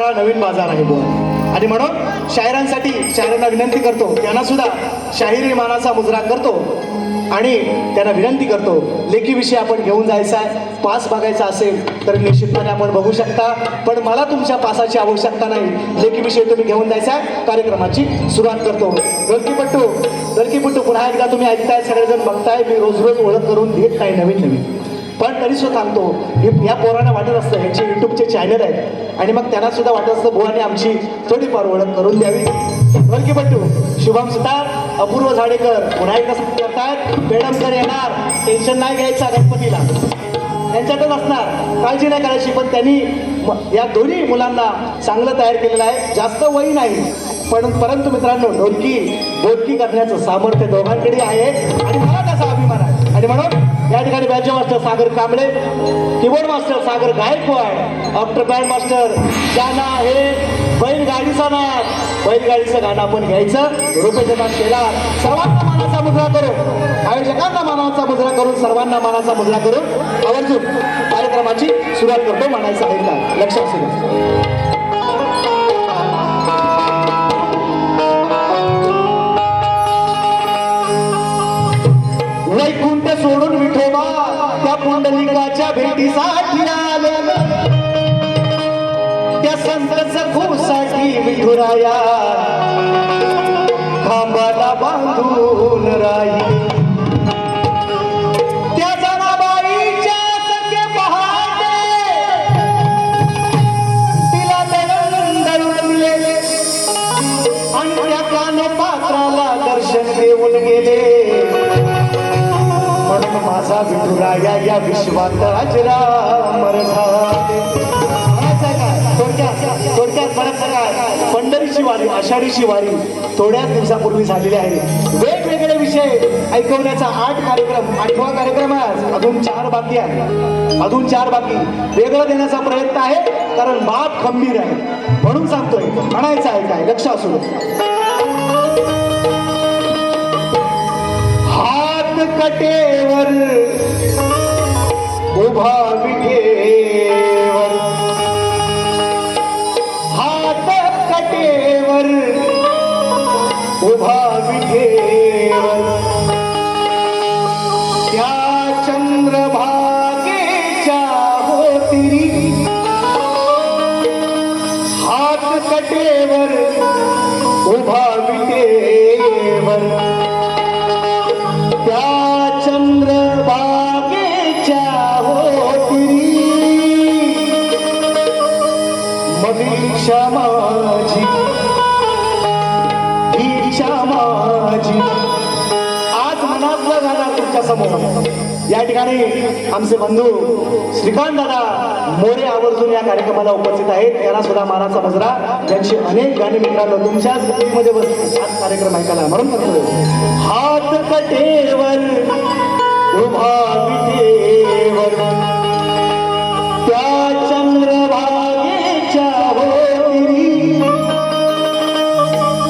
सगळा नवीन बाजार आहे बुवा. आणि म्हणून शायरांसाठी शायरांना विनंती करतो त्यांना सुद्धा शाहिरी मानाचा मुजरा करतो आणि त्यांना विनंती करतो लेखीविषयी आपण घेऊन जायचा आहे पास बघायचा असेल तर निश्चितपणे आपण बघू शकता. पण मला तुमच्या पासाची आवश्यकता नाही. लेखीविषयी तुम्ही घेऊन जायचा आहे कार्यक्रमाची सुरुवात करतो. डोलकीपट्टू डोलकीपट्टू पुन्हा एकदा तुम्ही ऐकताय सगळेजण बघताय मी रोज रोज ओळख करून देत नाही नवीन नवीन पण तरी सुद्धा सांगतो हे या पोरांना वाटत असतं ह्यांचे युट्यूबचे चॅनल आहेत. आणि मग त्यांना सुद्धा वाटत असतं बुवाने आमची थोडीफार ओळख करून द्यावी. बरकी पट्टू शुभम सुतार अपूर्व झाडेकर पुन्हा एकदा सांगतात करतात सर येणार. टेन्शन नाही घ्यायचा गणपतीला. त्यांच्यातच असणार. काळजी नाही करायची पण त्यांनी या दोन्ही मुलांना चांगलं तयार केलेलं आहे. जास्त वय नाही. पण परंतु मित्रांनो ढोलकी ढोलकी करण्याचं सामर्थ्य दोघांकडे आहे. आणि मला त्याचा अभिमान आहे. आणि म्हणून या ठिकाणी banjo master Sagar Kamble keyboard master Sagar Gaikwad ऑक्टर band master जाना हे बैलगाडीचा नाद. बैलगाडीचं गाणं आपण घ्यायचं. रुपये केला सर्वांना मानाचा मुद्रा करून आयोजकांना मानाचा मुजरा करून सर्वांना मानाचा मुद्रा करून आवर्जून कार्यक्रमाची सुरुवात करतो मानायचा आहे लक्षात सुरू सोडून विठोबा त्या पुंडलिकाच्या भेटीसाठी आले. त्या संत सखूसाठी विठुराया. खांबाला बांधून राही माझा या विश्वात अजरा थोडक्यात थोडक्यात म्हणायचं काय पंढरीची वारी आषाढीची वारी थोड्याच दिवसापूर्वी झालेली आहे. वेगवेगळे विषय ऐकवण्याचा आठ कार्यक्रम आठवा कार्यक्रम आहे आज. अजून चार बाकी आहे अजून चार बाकी. वेगळं देण्याचा प्रयत्न आहे कारण बाप खंबीर आहे. म्हणून सांगतोय म्हणायचं आहे काय? लक्ष असू कटेवर उभा विठेवर हात कटेवर उभा विठेवर त्या चंद्रभागेच्या होतिरी हात कटेवर उभा इच्छा माझी आज मनातलं गाणं तुमच्यासमोर. या ठिकाणी आमचे बंधू श्रीकांत दादा मोरे आवर्जून या कार्यक्रमाला उपस्थित आहेत. त्यांना सुद्धा मानाचा मजरा त्यांची अनेक गाणी मित्रांनो तुमच्याच मध्ये बस आज कार्यक्रम ऐकायला म्हणून म्हणतो हात कटेवर उभा विटेवर. त्या चंद्रभागेच्या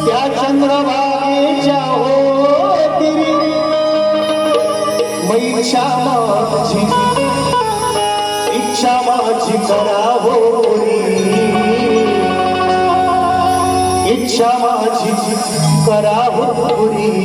त्या सदा करा होरी इच्छा माझी करा होरी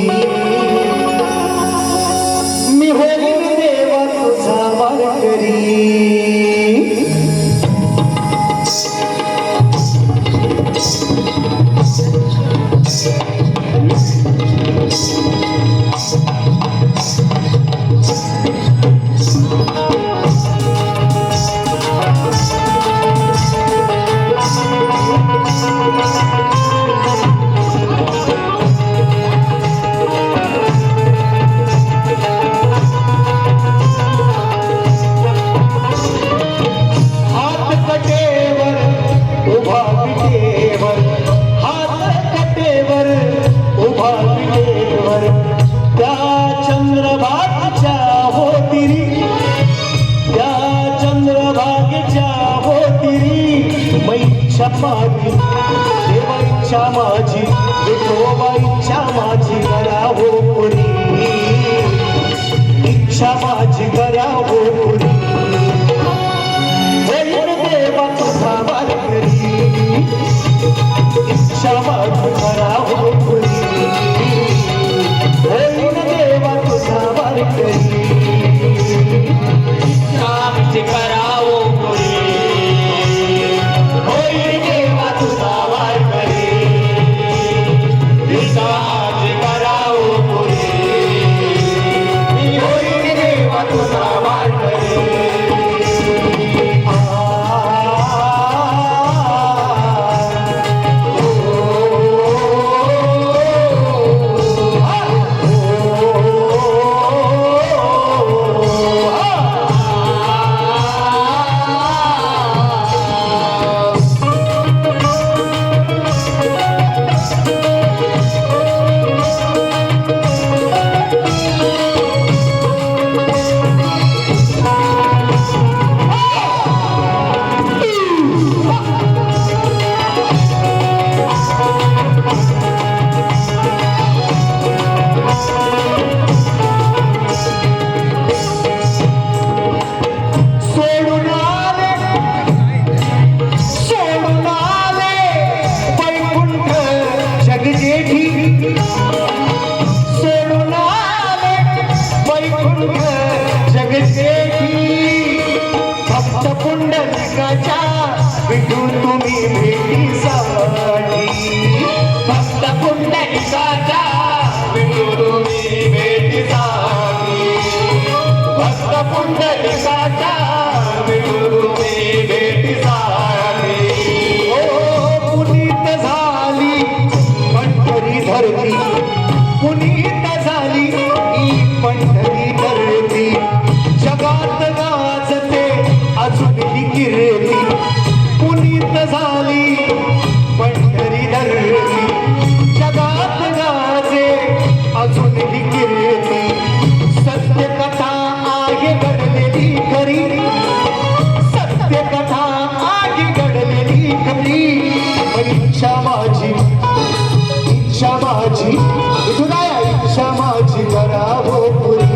माझी इच्छा माझी करावो हो पुरी.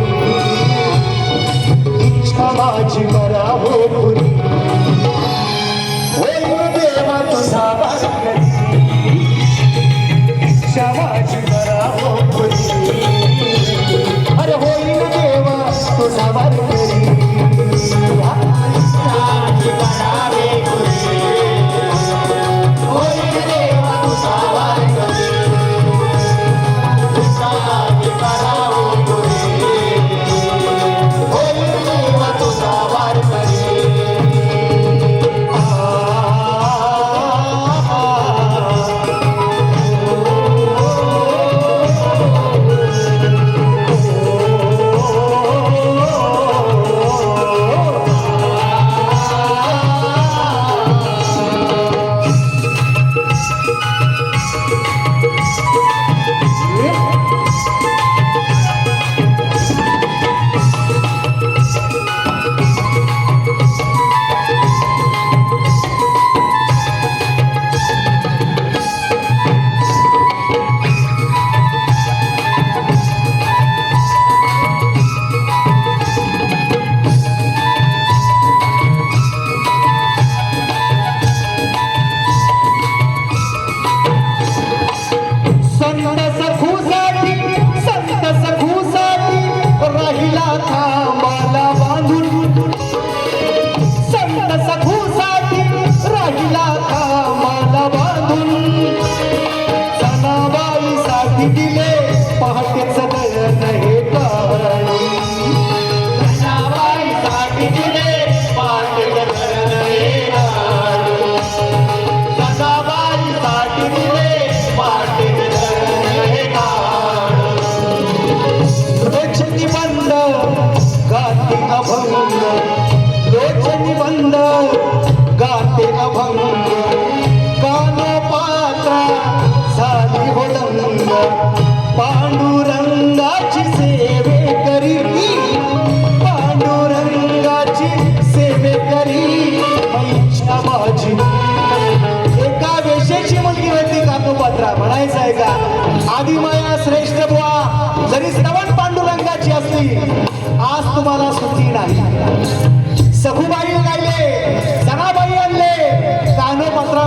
इच्छा माझी करावो हो पुरी. हो देवा तुझा इच्छा माझी करावो पुरी. अरे होईल देवा तुझा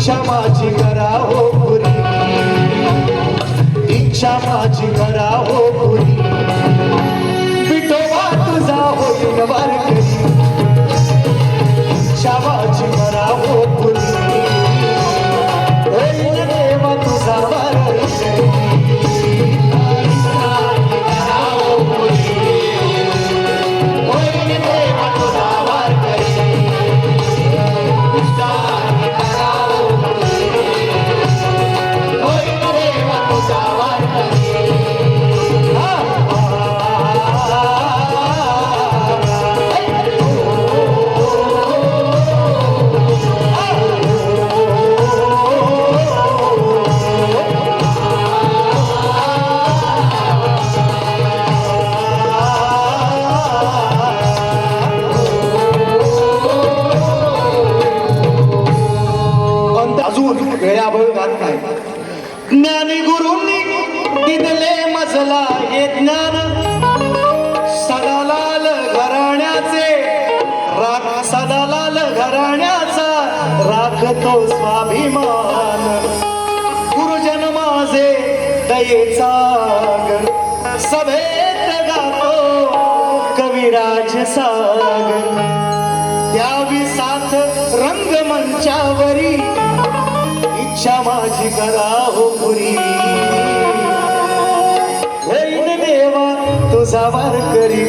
इच्छा माझी करा हो पुरी. इच्छा माझी करा हो ज्ञानी गुरुंनी दिदले मजला हे ज्ञान सदालाल घराण्याचे राख सदालाल घराण्याचा राखतो स्वाभिमान. गुरुजन माझे दयेचा सभेत गातो कविराज सागर. द्यावी साथ रंगमंचावरी इच्छा माझी करा हो पुरी. होईन देवा तुझा वार करी.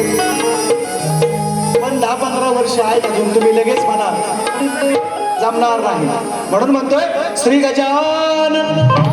पण दहा पंधरा वर्ष आहेत अजून तुम्ही लगेच म्हणा. जमणार नाही. म्हणून म्हणतोय श्री गजानन.